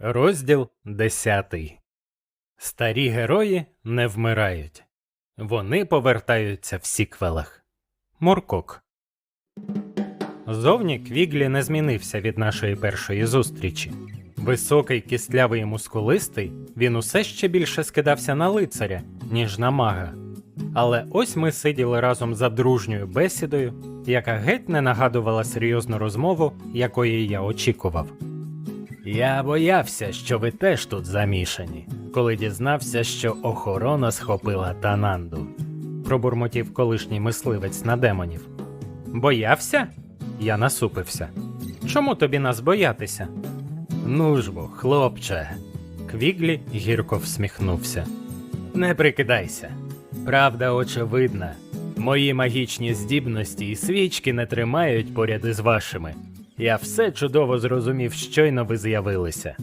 Розділ 10. Старі герої не вмирають. Вони повертаються в сіквелах. Муркок. Зовні Квіглі не змінився від нашої першої зустрічі. Високий, кістлявий і мускулистий, він усе ще більше скидався на лицаря, ніж на мага. Але ось ми сиділи разом за дружньою бесідою, яка геть не нагадувала серйозну розмову, якої я очікував. Я боявся, що ви теж тут замішані, коли дізнався, що охорона схопила Тананду. Пробурмотів колишній мисливець на демонів. Боявся? Я насупився. Чому тобі нас боятися? Ну ж бо, хлопче. Квіглі гірко всміхнувся. Не прикидайся. Правда очевидна. Мої магічні здібності і свічки не тримають поряд із вашими. Я все чудово зрозумів, щойно ви з'явилися.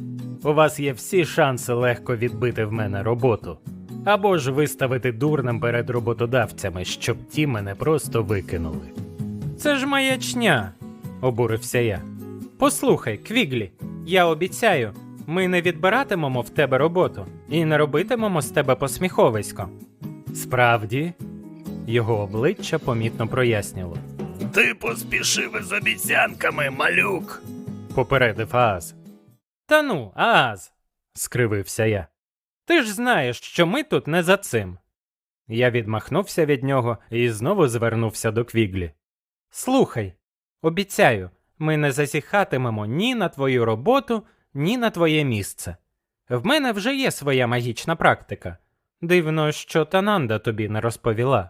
У вас є всі шанси легко відбити в мене роботу, або ж виставити дурним перед роботодавцями, щоб ті мене просто викинули. Це ж маячня, обурився я. Послухай, Квіглі, я обіцяю, ми не відбиратимемо в тебе роботу і не робитимемо з тебе посміховисько. Справді, його обличчя помітно проясніло. Ти поспішив із обіцянками, малюк. попередив Ааз. Та ну, Ааз, скривився я. Ти ж знаєш, що ми тут не за цим. Я відмахнувся від нього і знову звернувся до Квіглі. Слухай, обіцяю, ми не засіхатимемо ні на твою роботу, ні на твоє місце. В мене вже є своя магічна практика. Дивно, що Тананда тобі не розповіла.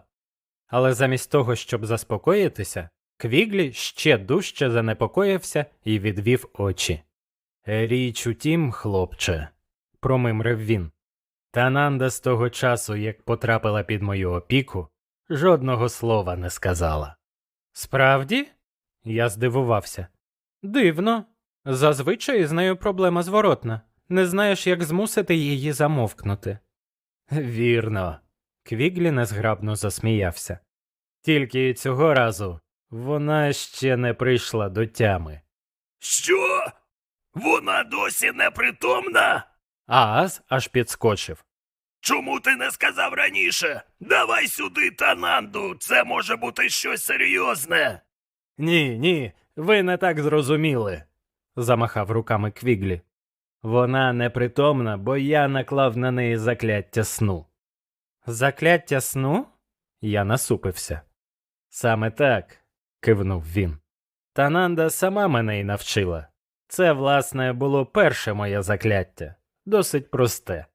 Але замість того, щоб заспокоїтися, Квіглі ще дужче занепокоївся і відвів очі. Річ у тім, хлопче, промимрив він. Тананда з того часу, як потрапила під мою опіку, жодного слова не сказала. Справді? Я здивувався. Дивно. Зазвичай з нею проблема зворотна. Не знаєш, як змусити її замовкнути. Вірно. Квіглі незграбно засміявся. Тільки цього разу вона ще не прийшла до тями. Що? Вона досі непритомна? Ааз аж підскочив. Чому ти не сказав раніше? Давай сюди Тананду, це може бути щось серйозне. Ні, ні, ви не так зрозуміли, замахав руками Квіглі. Вона непритомна, бо я наклав на неї закляття сну. Закляття сну? Я насупився. Саме так, кивнув він. Тананда сама мене й навчила. Це, власне, було перше моє закляття, досить просте.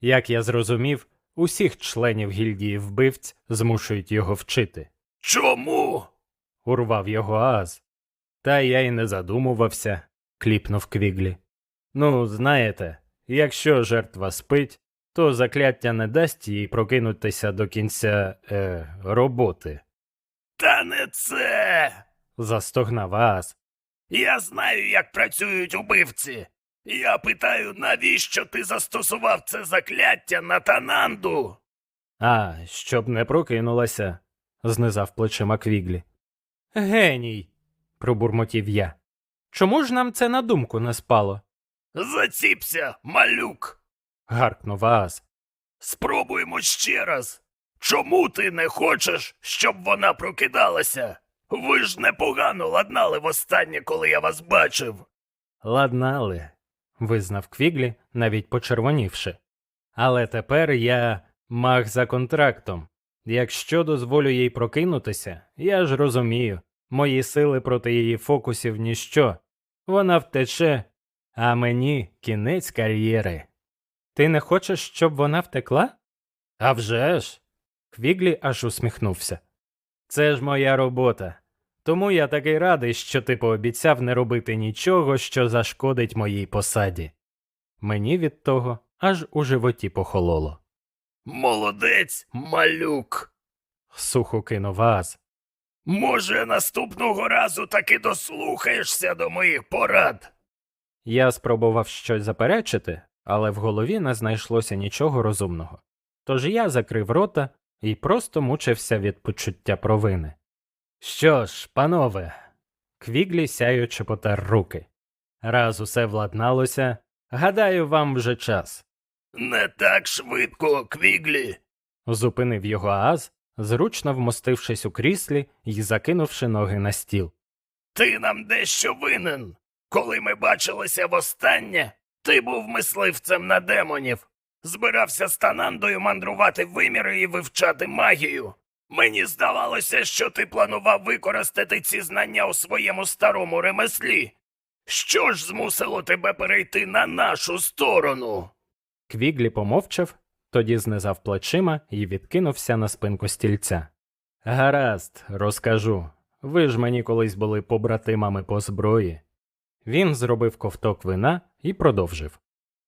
Як я зрозумів, усіх членів гільдії вбивць змушують його вчити. Чому? урвав його Ааз. Та я й не задумувався, кліпнув Квіглі. Ну, знаєте, якщо жертва спить, то закляття не дасть їй прокинутися до кінця е, роботи, Та не це. застогнав Ааз. Я знаю, як працюють убивці. Я питаю, навіщо ти застосував це закляття на Тананду? А, щоб не прокинулася, знизав плечима Квіглі. Геній, пробурмотів я. Чому ж нам це на думку не спало? Заціпся, малюк. Гаркнув Ааз. Спробуємо ще раз. Чому ти не хочеш, щоб вона прокидалася? Ви ж непогано ладнали востаннє, коли я вас бачив. Ладнали, визнав Квіглі, навіть почервонівши. Але тепер я маг за контрактом. Якщо дозволю їй прокинутися, я ж розумію, мої сили проти її фокусів ніщо. Вона втече, а мені кінець кар'єри. Ти не хочеш, щоб вона втекла? «А вже ж!» Квіглі аж усміхнувся. Це ж моя робота. Тому я такий радий, що ти пообіцяв не робити нічого, що зашкодить моїй посаді. Мені від того аж у животі похололо. Молодець, малюк. Сухо кинув Ааз. Може, наступного разу таки дослухаєшся до моїх порад. Я спробував щось заперечити, але в голові не знайшлося нічого розумного. Тож я закрив рота і просто мучився від почуття провини. Що ж, панове, Квіглі сяючи потер руки. Раз усе владналося, Гадаю, вам вже час. Не так швидко, Квіглі. Зупинив його Ааз, зручно вмостившись у кріслі і закинувши ноги на стіл. Ти нам дещо винен. Коли ми бачилися востаннє, ти був мисливцем на демонів. Збирався з Танандою мандрувати виміри і вивчати магію. Мені здавалося, що ти планував використати ці знання у своєму старому ремеслі. Що ж змусило тебе перейти на нашу сторону? Квіглі помовчав, тоді знизав плечима і відкинувся на спинку стільця. Гаразд, розкажу. Ви ж мені колись були побратимами по зброї. Він зробив ковток вина і продовжив.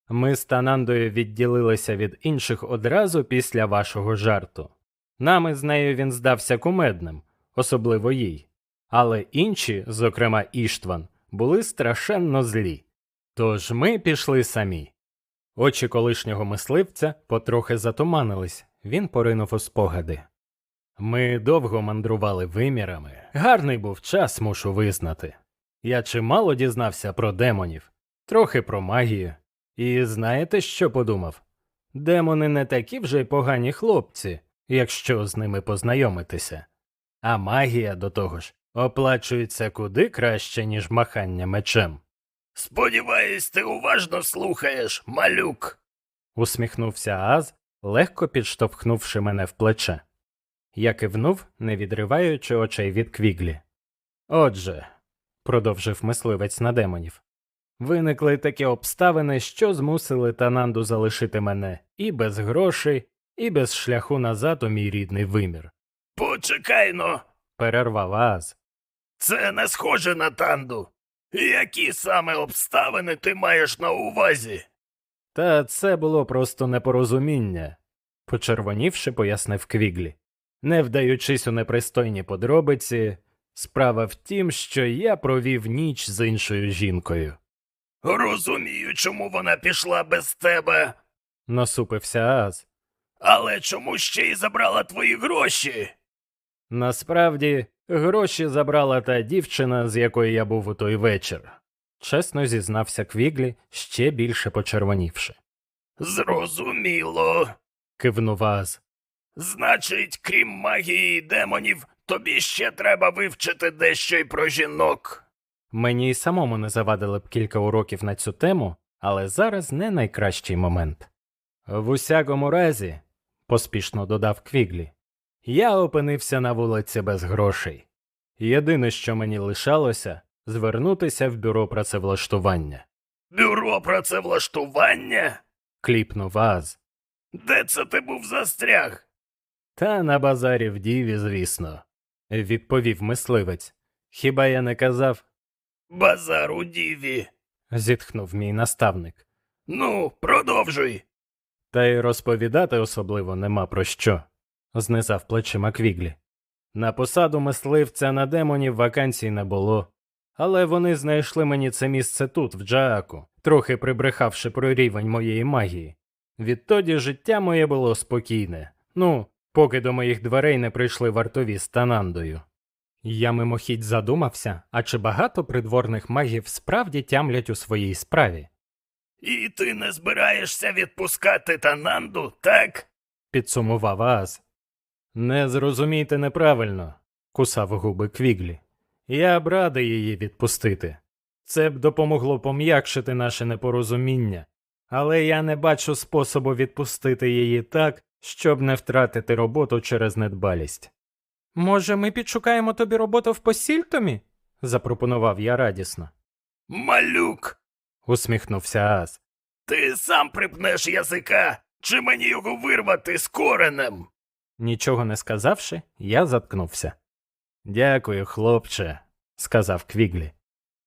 Ми з Танандою відділилися від інших одразу після вашого жарту. Нам із нею він здався кумедним, особливо їй. Але інші, зокрема Іштван, були страшенно злі. Тож ми пішли самі. Очі колишнього мисливця потрохи затуманились, він поринув у спогади. Ми довго мандрували вимірами. Гарний був час, мушу визнати. Я чимало дізнався про демонів, трохи про магію. І знаєте, що подумав? Демони не такі вже й погані хлопці, якщо з ними познайомитися. А магія, до того ж, оплачується куди краще, ніж махання мечем. Сподіваюсь, ти уважно слухаєш, малюк. усміхнувся Аз, легко підштовхнувши мене в плече. Я кивнув, не відриваючи очей від квіглі. Отже, продовжив мисливець на демонів, виникли такі обставини, що змусили Тананду залишити мене і без грошей, і без шляху назад у мій рідний вимір. Почекай но, Перервав Аз. це не схоже на танду. Які саме обставини ти маєш на увазі? Та це було просто непорозуміння, почервонівши, пояснив Квіглі. Не вдаючись у непристойні подробиці, справа в тім, що я провів ніч з іншою жінкою. Розумію, чому вона пішла без тебе, Насупився Аз. але чому ще й забрала твої гроші? Насправді, гроші забрала та дівчина, з якою я був у той вечір. Чесно зізнався Квіглі, ще більше почервонівши. Зрозуміло. Кивнув Аз. Значить, крім магії і демонів, тобі ще треба вивчити дещо й про жінок. Мені й самому не завадили б кілька уроків на цю тему, але зараз не найкращий момент. В усякому разі, поспішно додав Квіглі, я опинився на вулиці без грошей. Єдине, що мені лишалося, звернутися в бюро працевлаштування. Бюро працевлаштування? Кліпнув Аз. Де це ти був застряг? Та на базарі в діві, звісно, відповів мисливець. Хіба я не казав? Базар у діві. зітхнув мій наставник. Ну, продовжуй. Та й розповідати особливо нема про що, знизав плечима Квіглі. На посаду мисливця на демонів вакансій не було, але вони знайшли мені це місце тут, в Джааку, трохи прибрехавши про рівень моєї магії. Відтоді життя моє було спокійне, ну, поки до моїх дверей не прийшли вартові з Танандою. Я мимохідь задумався, а чи багато придворних магів справді тямлять у своїй справі. І ти не збираєшся відпускати Тананду, так? підсумував Ааз. Не зрозумійте неправильно, кусав губи Квіглі. Я б радий її відпустити. Це б допомогло пом'якшити наше непорозуміння, але я не бачу способу відпустити її так, щоб не втратити роботу через недбалість. Може, ми підшукаємо тобі роботу в посільтомі? запропонував я радісно. Малюк, Усміхнувся Ааз. ти сам припнеш язика, чи мені його вирвати з коренем? Нічого не сказавши, я заткнувся. Дякую, хлопче, сказав Квіглі.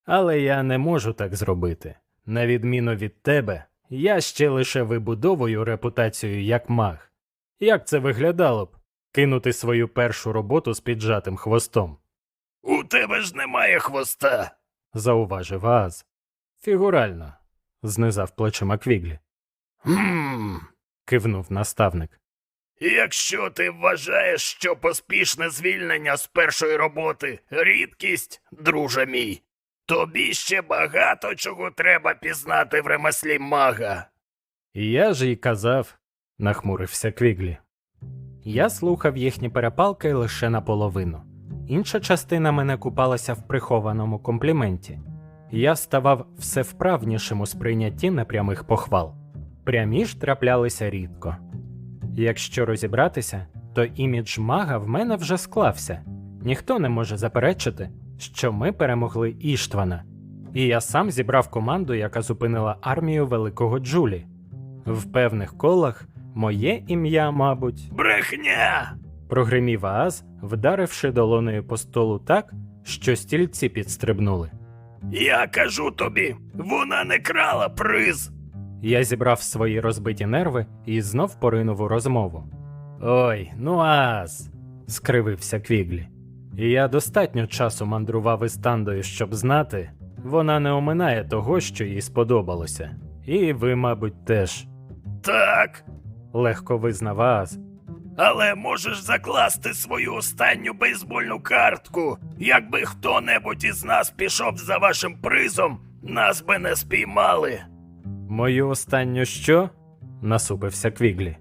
Але я не можу так зробити. На відміну від тебе, я ще лише вибудовую репутацію як маг. Як це виглядало б кинути свою першу роботу з піджатим хвостом? У тебе ж немає хвоста. зауважив Ааз. Фігурально, знизав плечима Квіглі. Хм. Кивнув наставник. Якщо ти вважаєш, що поспішне звільнення з першої роботи рідкість, друже мій, Тобі ще багато чого треба пізнати в ремеслі мага. Я ж і казав, нахмурився Квіглі. Я слухав їхні перепалки лише наполовину. Інша частина мене купалася в прихованому компліменті. Я ставав все вправнішим у сприйнятті непрямих похвал. Прямі ж траплялися рідко. Якщо розібратися, то імідж мага в мене вже склався. Ніхто не може заперечити, що ми перемогли Іштвана, і я сам зібрав команду, яка зупинила армію великого Джулі. В певних колах моє ім'я, мабуть, Брехня! прогримів Ааз, вдаривши долонею по столу так, що стільці підстрибнули. Я кажу тобі, вона не крала приз. Я зібрав свої розбиті нерви і знов поринув у розмову. Ой, ну Ааз, скривився Квіглі. Я достатньо часу мандрував із тандою, щоб знати, вона не оминає того, що їй сподобалося. І ви, мабуть, теж, Так, легко визнав Ааз. але можеш закласти свою останню бейсбольну картку. Якби хто-небудь із нас пішов за вашим призом, нас би не спіймали. Мою останню що? насупився Квіглі.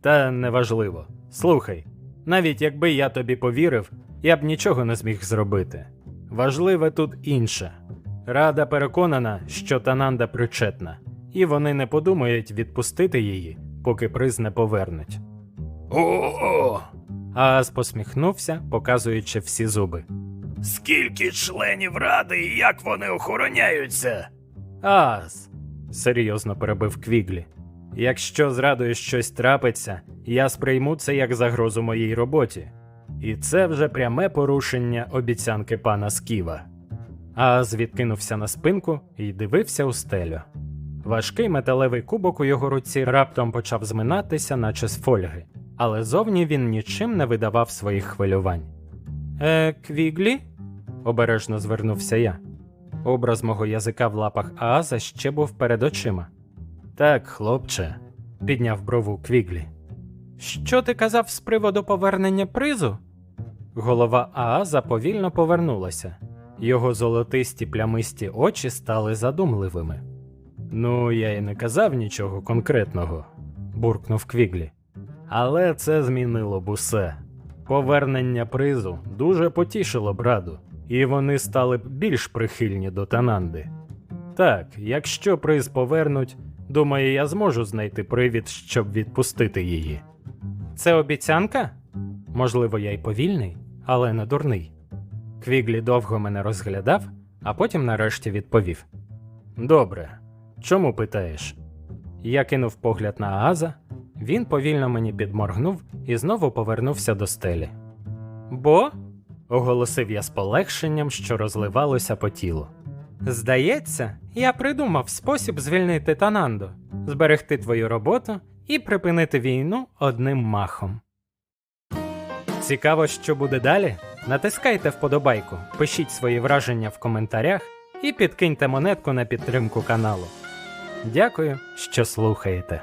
Та неважливо. Слухай, навіть якби я тобі повірив, я б нічого не зміг зробити. Важливе тут інше. Рада переконана, що Тананда причетна, і вони не подумають відпустити її, поки приз не повернуть. О, Ааз посміхнувся, показуючи всі зуби. скільки членів ради і як вони охороняються? Ааз, серйозно перебив Квіглі. Якщо з радою щось трапиться, я сприйму це як загрозу моїй роботі. І це вже пряме порушення обіцянки пана Сківа. Ааз відкинувся на спинку і дивився у стелю. Важкий металевий кубок у його руці раптом почав зминатися, наче з фольги, але зовні він нічим не видавав своїх хвилювань. Е, Квіглі? обережно звернувся я. Образ мого язика в лапах Ааза ще був перед очима. Так, хлопче, підняв брову Квіглі. Що ти казав з приводу повернення призу? Голова Ааза повільно повернулася. Його золотисті плямисті очі стали задумливими. Ну, я й не казав нічого конкретного, буркнув Квіглі. Але це змінило б усе. Повернення призу дуже потішило б раду, і вони стали б більш прихильні до Тананди. Так, якщо приз повернуть, думаю, я зможу знайти привід, щоб відпустити її. Це обіцянка? Можливо, я й повільний, але не дурний. Квіглі довго мене розглядав, а потім нарешті відповів: Добре, чому питаєш? Я кинув погляд на Ааза, він повільно мені підморгнув і знову повернувся до стелі. Бо? оголосив я з полегшенням, що розливалося по тілу. Здається, я придумав спосіб звільнити Танандо, зберегти твою роботу і припинити війну одним махом. Цікаво, що буде далі? Натискайте вподобайку, пишіть свої враження в коментарях і підкиньте монетку на підтримку каналу. Дякую, що слухаєте.